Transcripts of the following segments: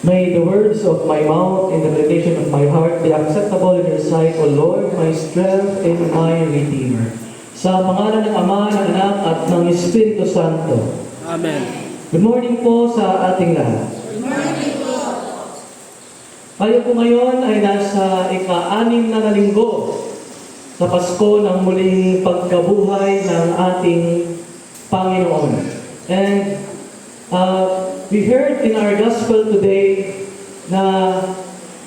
May the words of my mouth and the meditation of my heart be acceptable in your sight, O Lord, my strength and my Redeemer. Sa pangalan ng Ama, ng Anak, at ng Espiritu Santo. Amen. Good morning po sa ating lahat. Tayo po ngayon ay nasa ika-anim na linggo sa Pasko ng muling pagkabuhay ng ating Panginoon. And uh, we heard in our gospel today na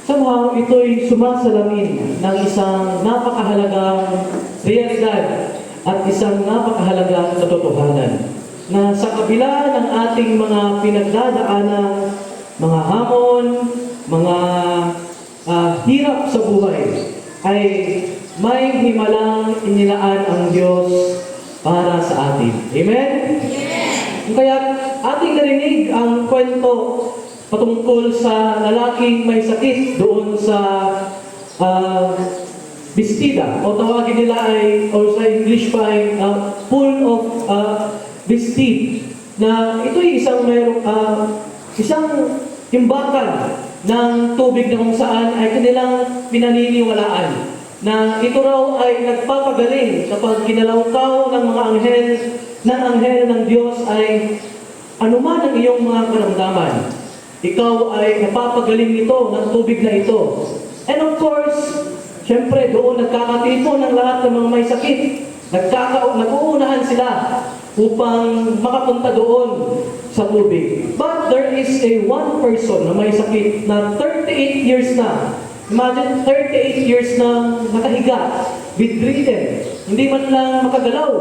somehow ito'y sumasalamin ng isang napakahalagang realidad at isang napakahalagang katotohanan na sa kabila ng ating mga pinagdadaanan, mga hamon, mga ah, hirap sa buhay, ay may himalang inilaan ang Diyos para sa atin. Amen? Kaya ating narinig ang kwento patungkol sa lalaking may sakit doon sa ah, Bistida. O tawagin nila ay or sa English pa ay ah, pool of uh, Bistid. Na ito ay isang mayroong ah, isang imbakan ng tubig na kung saan ay kanilang pinaniniwalaan na ito raw ay nagpapagaling kapag kinalawkaw ng mga anghel ng anghel ng Diyos ay anuman ang iyong mga karamdaman ikaw ay napapagaling nito ng tubig na ito. And of course, syempre doon nagkakatipon ng lahat ng mga may sakit. Nagkaka nag-uunahan sila upang makapunta doon sa tubig. But there is a one person na may sakit na 38 years na. Imagine 38 years na nakahiga, bedridden, hindi man lang makagalaw.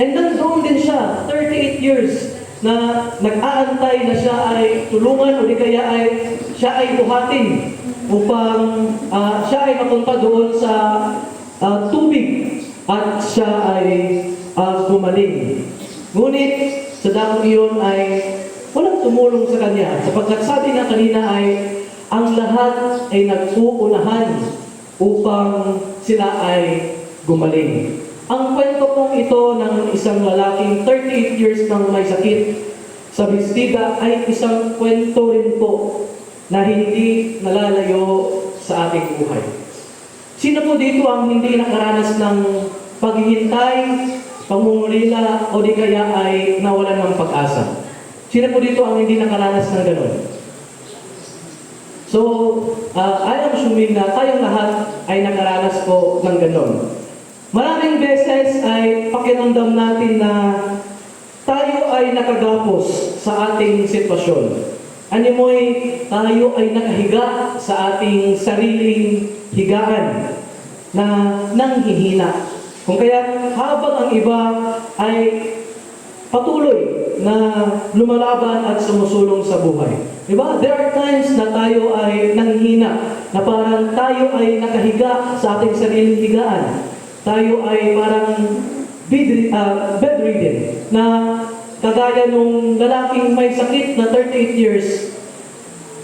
And then doon din siya, 38 years na nag-aantay na siya ay tulungan o di kaya ay siya ay buhatin upang ah, siya ay mapunta doon sa ah, tubig at siya ay ah, gumaling. Ngunit sa dakong iyon ay walang tumulong sa kanya sapagkat sabi na kanina ay ang lahat ay nag-uunahan upang sila ay gumaling. Ang kwento pong ito ng isang lalaking 38 years nang may sakit sa Bistida ay isang kwento rin po na hindi nalalayo sa ating buhay. Sino po dito ang hindi nakaranas ng paghihintay, pangungulila, o di kaya ay nawalan ng pag-asa? Sino po dito ang hindi nakaranas ng ganun? So, uh, I am assuming na tayong lahat ay nakaranas po ng ganun. Maraming beses ay pakiramdam natin na tayo ay nakagapos sa ating sitwasyon. Ano mo'y tayo ay nakahiga sa ating sariling higaan na nanghihina. Kung kaya habang ang iba ay patuloy na lumalaban at sumusulong sa buhay. Diba? There are times na tayo ay nanghihina, na parang tayo ay nakahiga sa ating sariling higaan. Tayo ay parang bed, ah, bedridden na kagaya nung lalaking may sakit na 38 years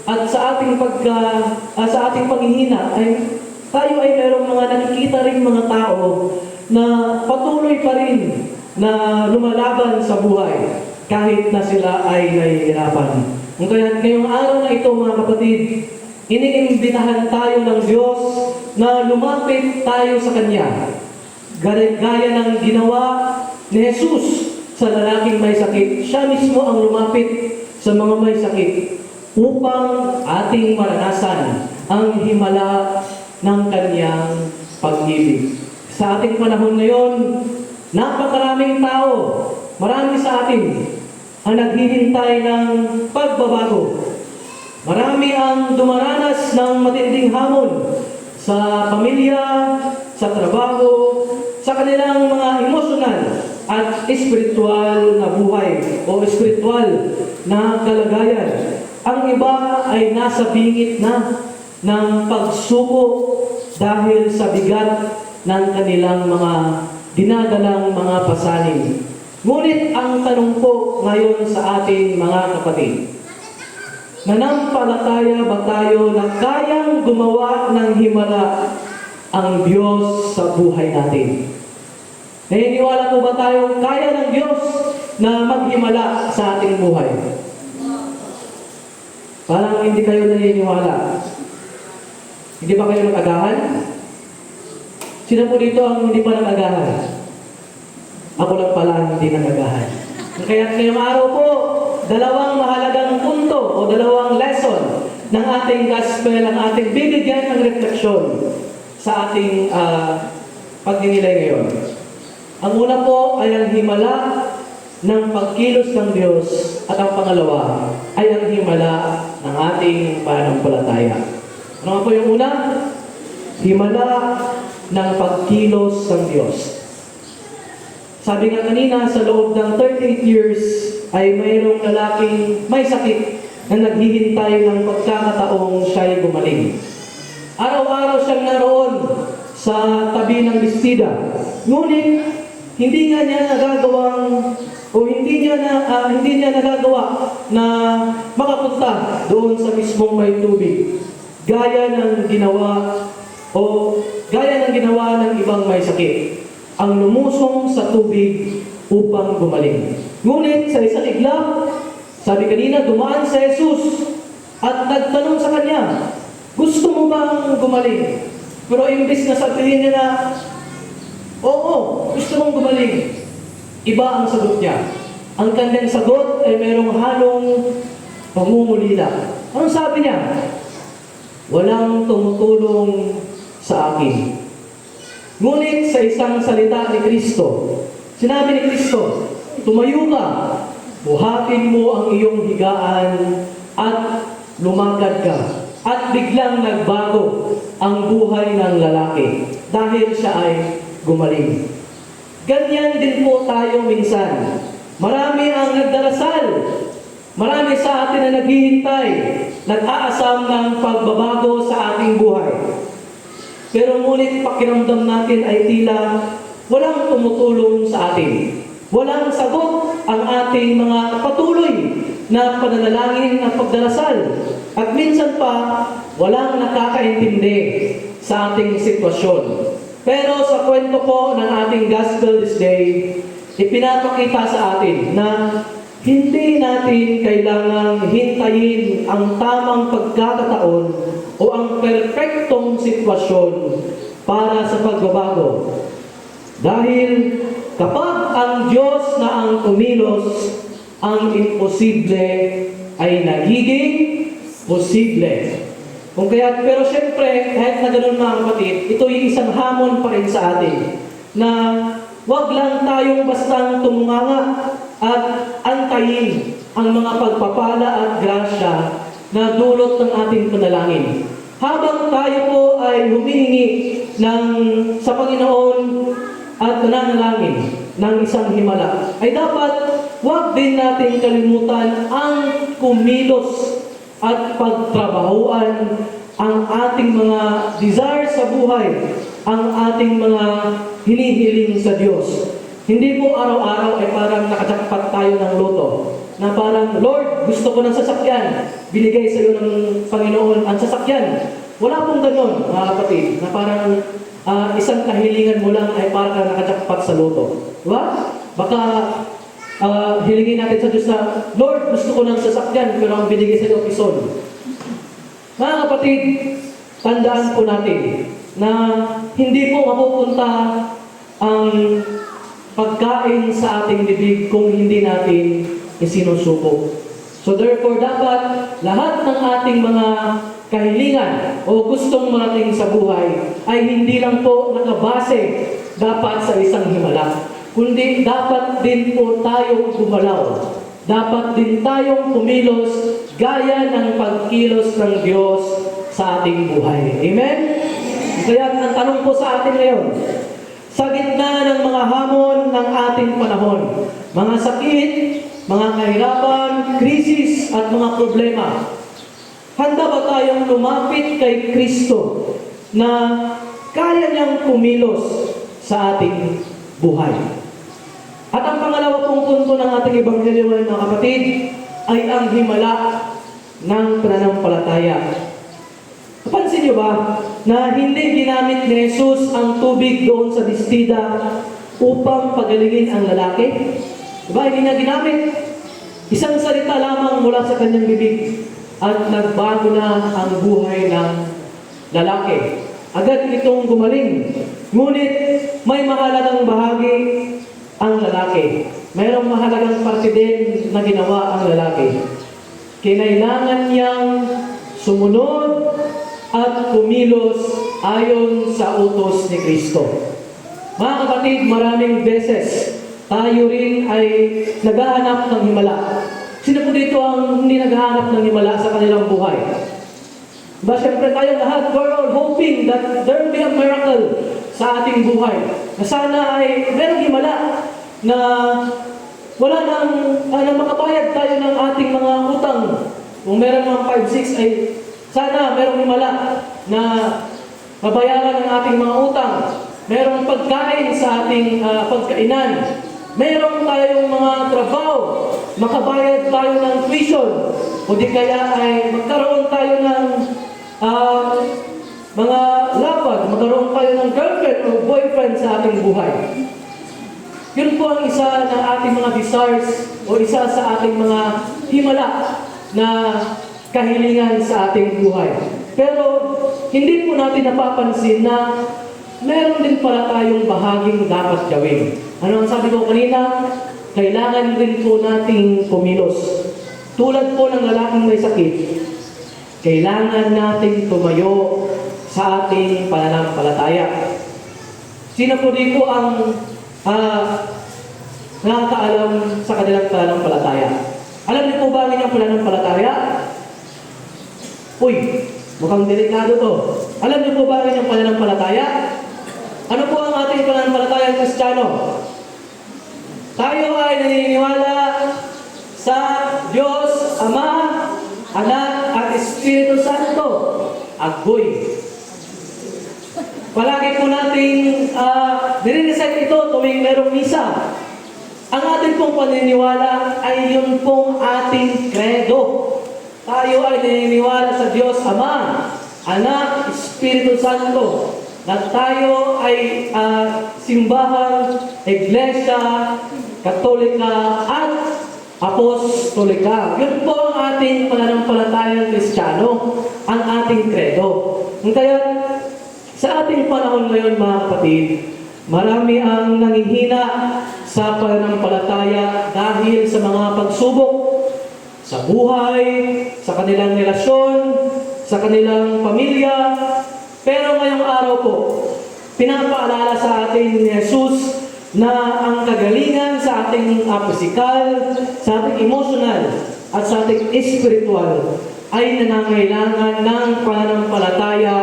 at sa ating pagka ah, sa ating panghihina ay tayo ay merong mga nakikita ring mga tao na patuloy pa rin na lumalaban sa buhay kahit na sila ay nahihirapan. Kaya ngayong araw na ito mga kapatid, iniimbitahan tayo ng Diyos na lumapit tayo sa Kanya. Gaya ng ginawa ni Jesus sa lalaking may sakit. Siya mismo ang lumapit sa mga may sakit upang ating maranasan ang himala ng kanyang pag-ibig. Sa ating panahon ngayon, napakaraming tao, marami sa atin, ang naghihintay ng pagbabago. Marami ang dumaranas ng matinding hamon sa pamilya, sa trabaho, sa kanilang mga emosyonal at espiritual na buhay o espiritual na kalagayan. Ang iba ay nasa bingit na ng pagsuko dahil sa bigat ng kanilang mga dinadalang mga pasanin. Ngunit ang tanong po ngayon sa ating mga kapatid, Nanampalataya ba tayo na kayang gumawa ng himala ang Diyos sa buhay natin? Naniniwala po ba tayo kaya ng Diyos na maghimala sa ating buhay? Parang hindi kayo naniniwala. Hindi ba kayo nag-agahan? Sino po dito ang hindi pa nag-agahan? Ako lang pala hindi nag-agahan. Kaya ngayong araw po, dalawang mahalagang punto o dalawang lesson ng ating gospel ang ating bibigyan ng refleksyon sa ating uh, pagninilay ngayon. Ang una po ay ang himala ng pagkilos ng Diyos at ang pangalawa ay ang himala ng ating pananampalataya. Ano po yung una? Himala ng pagkilos ng Diyos. Sabi nga kanina, sa loob ng 38 years ay mayroong lalaking may sakit na naghihintay ng pagkakataong siya'y gumaling. Araw-araw siyang naroon sa tabi ng bestida. Ngunit, hindi nga niya nagagawang o hindi niya na ah, hindi niya nagagawa na makapunta doon sa mismong may tubig. Gaya ng ginawa o gaya ng ginawa ng ibang may sakit. Ang lumusong sa tubig upang gumaling. Ngunit sa isang iglap, sabi kanina, dumaan si Jesus at nagtanong sa kanya, gusto mo bang gumaling? Pero imbis na sabihin niya na, Oo, gusto mong gumaling. Iba ang sagot niya. Ang kanyang sagot ay merong halong pangungulila. Anong sabi niya? Walang tumutulong sa akin. Ngunit sa isang salita ni Kristo, sinabi ni Kristo, tumayo ka, buhatin mo ang iyong higaan at lumakad ka. At biglang nagbago ang buhay ng lalaki dahil siya ay gumaling. Ganyan din po tayo minsan. Marami ang nagdarasal. Marami sa atin na naghihintay, nag-aasam ng pagbabago sa ating buhay. Pero ngunit pakiramdam natin ay tila walang tumutulong sa atin. Walang sagot ang ating mga patuloy na pananalangin at pagdarasal. At minsan pa, walang nakakaintindi sa ating sitwasyon. Pero sa kwento po ng ating gospel this day, ipinapakita sa atin na hindi natin kailangang hintayin ang tamang pagkakataon o ang perpektong sitwasyon para sa pagbabago. Dahil kapag ang Diyos na ang kumilos, ang imposible ay nagiging posible. Kung kaya, pero syempre, kahit na ganun mga kapatid, ito yung isang hamon pa rin sa atin na wag lang tayong bastang tumunganga at antayin ang mga pagpapala at grasya na dulot ng ating panalangin. Habang tayo po ay humihingi ng, sa Panginoon at nananalangin ng isang himala, ay dapat wag din natin kalimutan ang kumilos at pagtrabahuan ang ating mga desire sa buhay, ang ating mga hinihiling sa Diyos. Hindi po araw-araw ay parang nakajakpat tayo ng loto. Na parang, Lord, gusto ko ng sasakyan. Binigay sa iyo ng Panginoon ang sasakyan. Wala pong ganon, mga kapatid, na parang ah, isang kahilingan mo lang ay parang nakajakpat sa loto. Diba? Baka Ah, hilingin natin sa Diyos na, Lord, gusto ko ng sasakyan, pero ang binigay sa iyo, pison. Mga kapatid, tandaan po natin na hindi po mapupunta ang pagkain sa ating bibig kung hindi natin isinusuko. So therefore, dapat lahat ng ating mga kahilingan o gustong marating sa buhay ay hindi lang po nakabase dapat sa isang himala kundi dapat din po tayong gumalaw. Dapat din tayong kumilos gaya ng pagkilos ng Diyos sa ating buhay. Amen? Kaya ang tanong po sa atin ngayon, sa gitna ng mga hamon ng ating panahon, mga sakit, mga kahirapan, krisis at mga problema, handa ba tayong lumapit kay Kristo na kaya niyang kumilos sa ating buhay? At ang pangalawa pong punto ng ating ebanghelyo mga kapatid ay ang himala ng pananampalataya. Napansin niyo ba na hindi ginamit ni Jesus ang tubig doon sa bestida upang pagalingin ang lalaki? Diba? Hindi niya ginamit. Isang salita lamang mula sa kanyang bibig. At nagbago na ang buhay ng lalaki. Agad itong gumaling. Ngunit may mahalagang bahagi ang lalaki. Mayroong mahalagang parte din na ginawa ang lalaki. Kinailangan niyang sumunod at kumilos ayon sa utos ni Kristo. Mga kapatid, maraming beses tayo rin ay naghahanap ng himala. Sino po dito ang hindi ng himala sa kanilang buhay? Ba, siyempre tayo lahat, we're all hoping that there will be a miracle sa ating buhay. Na sana ay merong himala na wala nang, uh, na makabayad tayo ng ating mga utang. Kung meron mga 5-6 ay sana merong himala na mabayaran ang ating mga utang. Merong pagkain sa ating ah, pagkainan. Meron tayong mga trabaho. Makabayad tayo ng tuition. O di kaya ay magkaroon tayo ng ah, mga lapad. Magkaroon tayo ng girlfriend o boyfriend sa ating buhay. Yun po ang isa ng ating mga desires o isa sa ating mga himala na kahilingan sa ating buhay. Pero hindi po natin napapansin na meron din pala tayong bahaging dapat gawin. Ano ang sabi ko kanina? Kailangan din po nating kumilos. Tulad po ng lalaking may sakit, kailangan nating tumayo sa ating pananampalataya. Sino po dito ang ah, nakakaalam sa kanilang pananampalataya? Alam niyo po ba ang inyong pananampalataya? Uy, mukhang delikado to. Alam niyo po ba ang inyong pananampalataya? Ano po ang ating pananampalataya ng Kristiyano? Tayo ay naniniwala sa Diyos Ama, Anak at Espiritu Santo. Agoy. Palagi po nating uh, nire-recite ito tuwing merong misa. Ang ating pong paniniwala ay yun pong ating credo. Tayo ay naniniwala sa Diyos Ama, Anak, Espiritu Santo, na tayo ay ah, simbahan, iglesia, katolika, at apostolika. Yun po ang ating pananampalatayang kristyano, ang ating credo. Kaya sa ating panahon ngayon mga kapatid, marami ang nanghihina sa pananampalataya dahil sa mga pagsubok sa buhay, sa kanilang relasyon, sa kanilang pamilya. Pero ngayong araw po, pinapaalala sa atin ni Jesus na ang kagalingan sa ating physical, sa ating emotional, at sa ating spiritual ay nanangailangan ng pananampalataya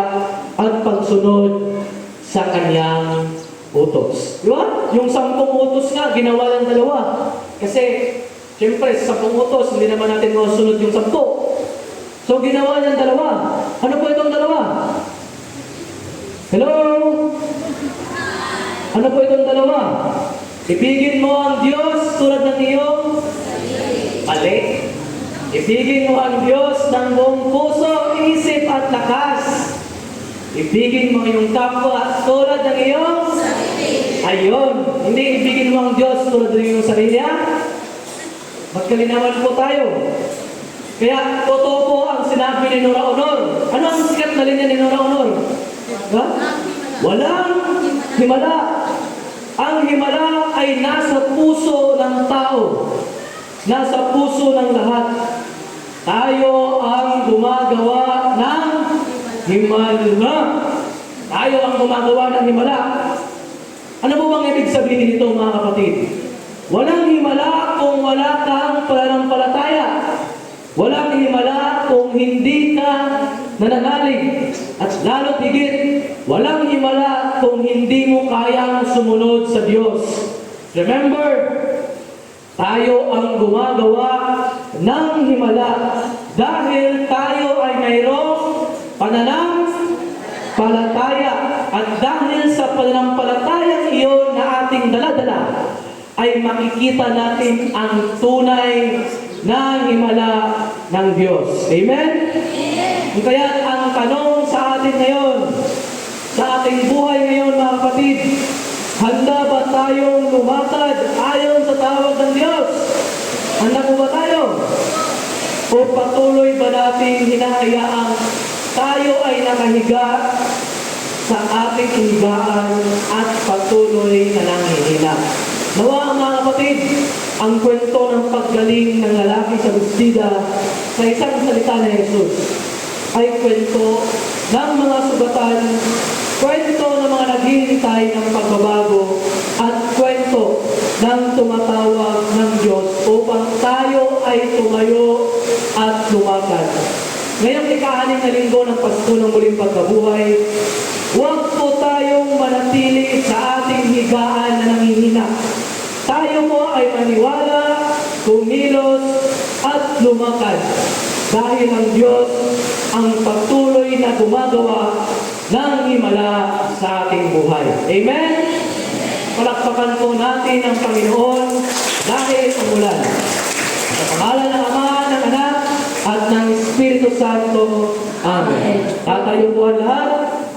at pagsunod sa kanyang utos. Di ba? Yung sampung utos nga, ginawa ng dalawa. Kasi, siyempre, sa sampung utos, hindi naman natin masunod yung sampu. So, ginawa niyang dalawa. Ano po itong dalawa? Hello? Ano po itong dalawa? Ibigin mo ang Diyos tulad ng iyong mali. Ibigin mo ang Diyos ng buong puso, isip at lakas. Ibigin mo yung kapwa tulad ng iyong Ayun. Hindi ibigin mo ang Diyos tulad ng iyong sarili, ha? Magkalinawan po tayo. Kaya totoo po ang sinabi ni Nora Honor. Ano ang sikat na linya ni Nora Honor? Ha? Walang himala. Ang himala ay nasa puso ng tao. Nasa puso ng lahat. Tayo ang gumagawa ng himala. Tayo ang gumagawa ng himala. Ano po bang ibig sabihin nito mga kapatid? Walang himala kung wala kang pananampalataya. Walang hindi ka nananalig. At lalo't higit, walang himala kung hindi mo kayang sumunod sa Diyos. Remember, tayo ang gumagawa ng himala dahil tayo ay mayroong pananampalataya. At dahil sa pananampalatayang iyon na ating daladala, ay makikita natin ang tunay na himala ng Diyos. Amen? Amen. Kaya ang tanong sa atin ngayon, sa ating buhay ngayon mga kapatid, handa ba tayong lumakad ayon sa tawag ng Diyos? Handa po ba tayo? O patuloy ba natin hinahayaang tayo ay nakahiga sa ating higaan at patuloy na nanghihina. Ang mga kapatid, ang kwento ng paggaling ng lalaki sa Bustida sa isang salita ni Jesus ay kwento ng mga sugatan, kwento ng mga naghihintay ng pagbabago, at kwento ng tumatawag ng Diyos upang tayo ay tumayo at lumakad. Ngayong ika-anim na linggo ng Pasko ng muling pagkabuhay, huwag po tayong manatili sa ating higaan na nangihina. Tayo po ay maniwala, kumilos, at lumakad. Dahil ang Diyos ang patuloy na gumagawa ng himala sa ating buhay. Amen? Palakpakan po natin ang Panginoon dahil umulan. Sa pangalan ng Ama, ng Anak, at ng Espiritu Santo. Amen. Tatayo po ang lahat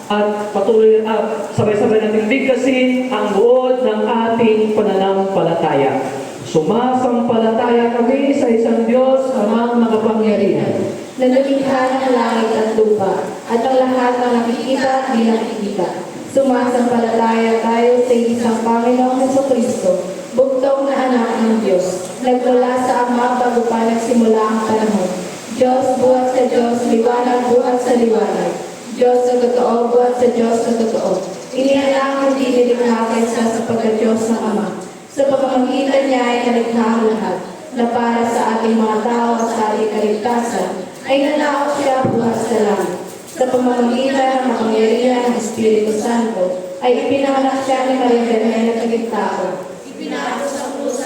at patuloy at sabay-sabay natin bigkasin ang buod ng ating pananampalataya. Sumasampalataya kami sa isang Diyos amang makapangyarihan. na lumikha ng langit at lupa at ang lahat ng nakikita at di nakikita. Sumasampalataya tayo sa isang Panginoong Heso Kristo, bugtong na anak ng Diyos, nagmula sa Ama bago pa nagsimula ang panahon. Diyos buhat sa Diyos, liwanag buhat sa liwanag. Diyos sa totoo, buhat sa Diyos sa totoo. Inihalang hindi nilikha kaysa sa pagka-Diyos ng Ama. Sa pamamagitan niya ay nalikha ang lahat, na para sa ating mga tao at sa ating kaligtasan, ay nanaot siya bukas sa langit. Sa pamamagitan ng makapangyarihan ng Espiritu Santo, ay ipinanganak siya ni Maria Bernay na tao.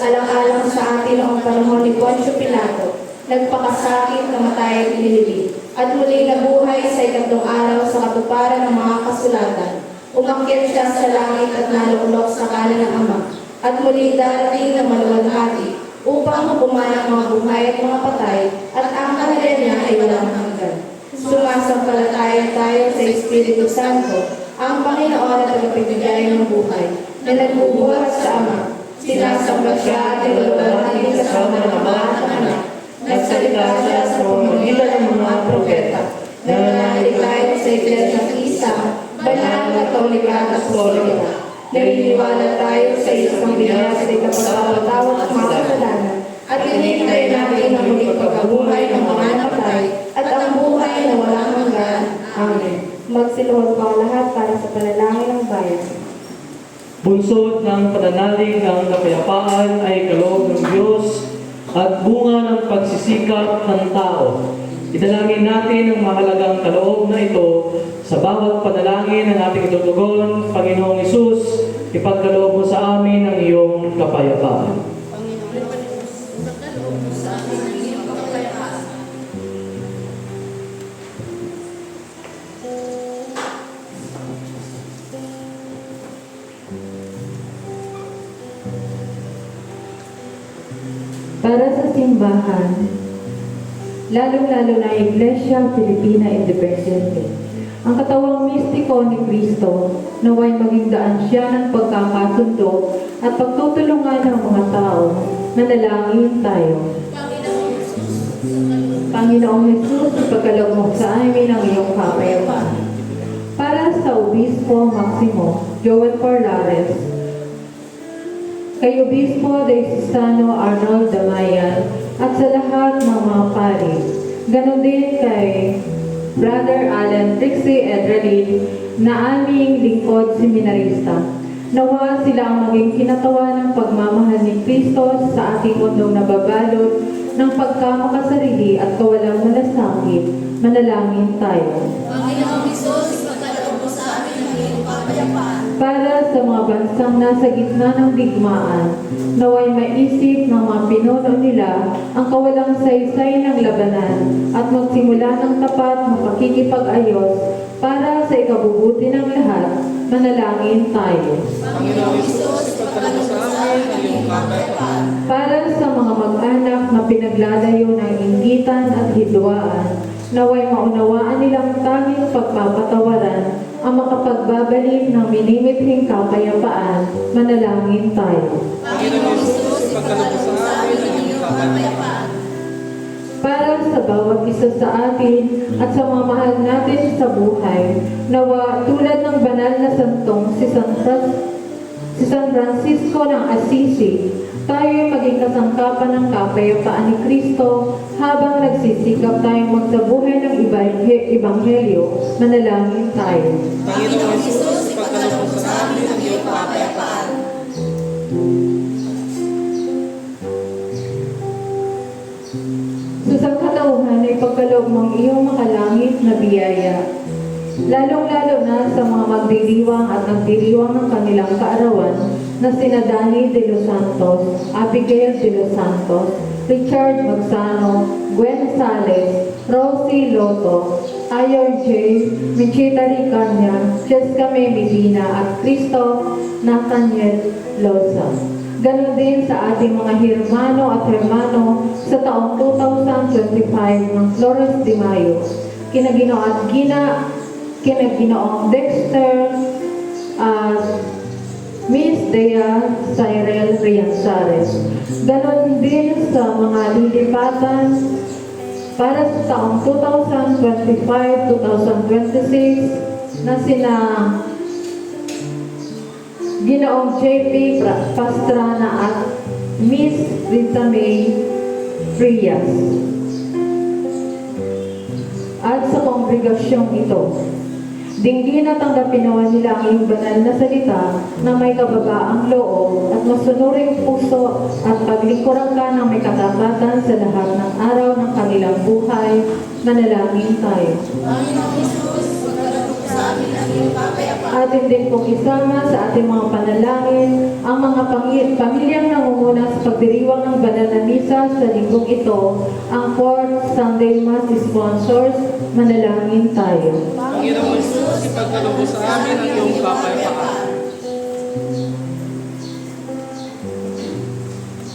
Alang-alang sa atin noong panahon ni Poncio Pilato, nagpakasakit, namatay at inilibig, at muli nabuhay sa ikatlong araw sa katuparan ng mga kasulatan. Umakyat siya sa langit at naluklok sa kanan ng Ama, at muli darating na maluwalhati upang hukuman ang mga buhay at mga patay, at ang kaharian niya ay walang hanggan. Sumasampalataya tayo sa Espiritu Santo, ang Panginoon at tagapagbigay ng buhay, na nagbubuhat sa Ama. Sinasamba siya at niluluwalhati kasama ng Ama Anak. Nagsalita siya sa pamamagitan ng mga propeta. Nananalig tayo sa Iglesia Isa, Banal, Katolika at Apostolika. Naniniwala tayo sa isang binyas sa ikapagpapatawad ng mga kasalanan at hinihintay natin ang muling pagkabuhay ng mga napatay at ang buhay na walang hanggan. Amen. Magsiluhod pa ang lahat para sa panalangin ng bayan. Bunsod ng pananalig ng kapayapaan ay kaloob ng Diyos at bunga ng pagsisikap ng tao. Idalangin natin ang mahalagang kaloob na ito sa bawat panalangin ng ating itutugon, Panginoong Isus, ipagkaloob mo sa amin ang iyong kapayapaan. Simbahan, lalong-lalo na Iglesia Filipina Independiente, ang katawang mistiko ni Kristo naway maging daan siya ng pagkakasundo at pagtutulungan ng mga tao. Manalangin tayo. Panginoong Jesus, ipagkalog mo sa amin ang iyong kapayapaan. Para sa Obispo Maximo Joel Parlares, kay Obispo de Sistano Arnold Damayan at sa lahat ng mga pari. Ganon din kay Brother Alan Trixie Edralin na aming lingkod seminarista. Nawa sila ang maging kinatawa ng pagmamahal ni Kristo sa ating mundong nababalot ng pagkamakasarili at kawalang malasakit. Manalangin tayo. Panginoong Isus, ipagkaloob mo sa amin ang iyong kapayapaan. Para sa mga bansang nasa gitna ng digmaan, naway maisip ng mga pinuno nila ang kawalang saysay ng labanan at magsimula ng tapat na pakikipag-ayos para sa ikabubuti ng lahat, manalangin tayo. Panginoong iyong kapayapaan. Para sa mga mag-anak na pinaglalayo ng inggitan at hidwaan, naway maunawaan nilang tanging pagpapatawaran ang makapagbabalik ng minimithing kapayapaan, manalangin tayo. Mo sa amin ang iyong kapayapaan. para sa bawat isa sa atin at sa mga mahal natin sa buhay. Nawa tulad ng banal na santong si San, Fras- si San Francisco ng Assisi, tayo maging kasangkapan ng kapayapaan ni Kristo habang nagsisikap tayong magsabuhay ng ibang- ebanghelyo. Manalangin tayo. Panginoong Isus, ipagkaloob mo sa amin ang iyong kapayapaan. Sa sangkatauhan ay pagkaloob mong iyong makalangit na biyaya. Lalong-lalo na sa mga magdiriwang at nagdiriwang ng kanilang kaarawan na sina Danny de los Santos, Abigail de los Santos, Richard Magsano, Gwen Sales, Rosie Loto, Ayor J, Michita Ricanya, Jessica May Medina at Cristo Nathaniel Loza. Ganon din sa ating mga Hermano at Hermano sa taong 2025 ng Flores de Mayo. Kinagino Gina, kinaginoong Dexter, at Miss Dea Cyril Rianzares. Ganon din sa mga lilipatan para sa taong 2025-2026 na sina Ginoong JP Pastrana at Miss Rita May Frias. At sa kongregasyong ito, dinggin at nawa nila ang iyong banal na salita na may kababaang loob at masunuring puso at paglingkuran ka ng may katapatan sa lahat ng araw ng kanilang buhay. Tayo. Amin ang iyong kapayapaan. Atin din pong isama sa ating mga panalangin ang mga pami- pamilyang nangunguna sa pagdiriwang ng banal na misa sa linggong ito, ang Fourth Sunday Mass sponsors, manalangin tayo. Panginoong Isus, ipagkaloob mo sa amin ang iyong kapayapaan.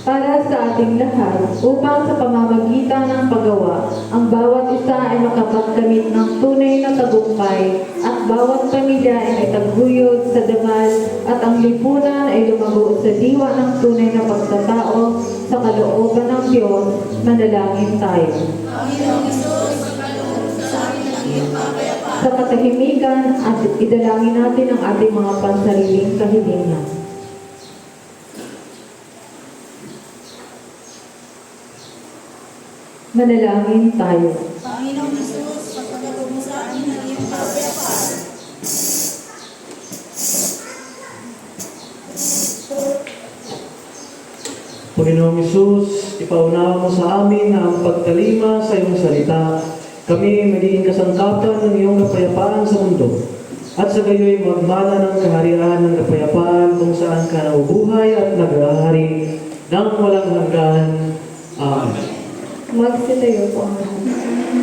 Para sa ating lahat, upang sa pamamagitan ng paggawa, ang bawat isa ay makapagkamit ng tunay na tagumpay at bawat pamilya ay may taguyod sa damal at ang lipunan ay lumago sa diwa ng tunay na pagkatao sa kalooban ng Diyos, manalangin tayo. Panginoong Isus, ipagkaloob mo sa amin ang iyong. Sa katahimikan at idalangin natin ang ating mga pansariling kahilingan. Manalangin tayo. Panginoong Isus, ipagkaloob mo sa amin ang iyong kapayapaan. Panginoong Isus, ipaunawa mo sa amin na ang pagtalima sa iyong salita, kami magiging kasangkapan ng iyong kapayapaan sa mundo. At sa gayoy magmana ng kaharian ng kapayapaan kung saan ka naubuhay at naghahari ng walang hanggan. Amen. Magsitayo po ang.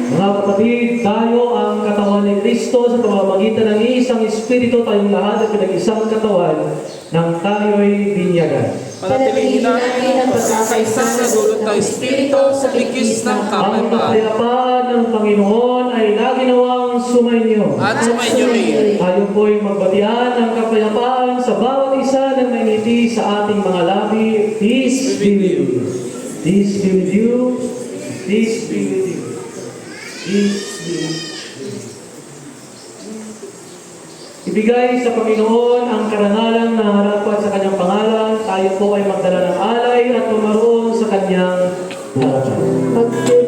Mga kapatid, tayo ang katawan ni Kristo sa pamamagitan ng isang Espiritu tayong lahat at pinag-isang katawan ng tayo'y binyagan. Panatilingin natin ang pagkakaisa sa dulot ng Espiritu sa bigis ng Ang kapayapaan. kapayapaan ng Panginoon ay lagi nawang sumainyo. At sumainyo rin. Tayo po'y magbatian ng kapayapaan sa bawat isa ng naingiti sa ating mga labi. Peace be with you. Peace be with you. Peace be with you. Peace be with you. Ibigay sa Panginoon ang karangalang na harapan sa kanyang pangalan. Tayo po ay magdala ng alay at tumaroon sa kanyang harapan.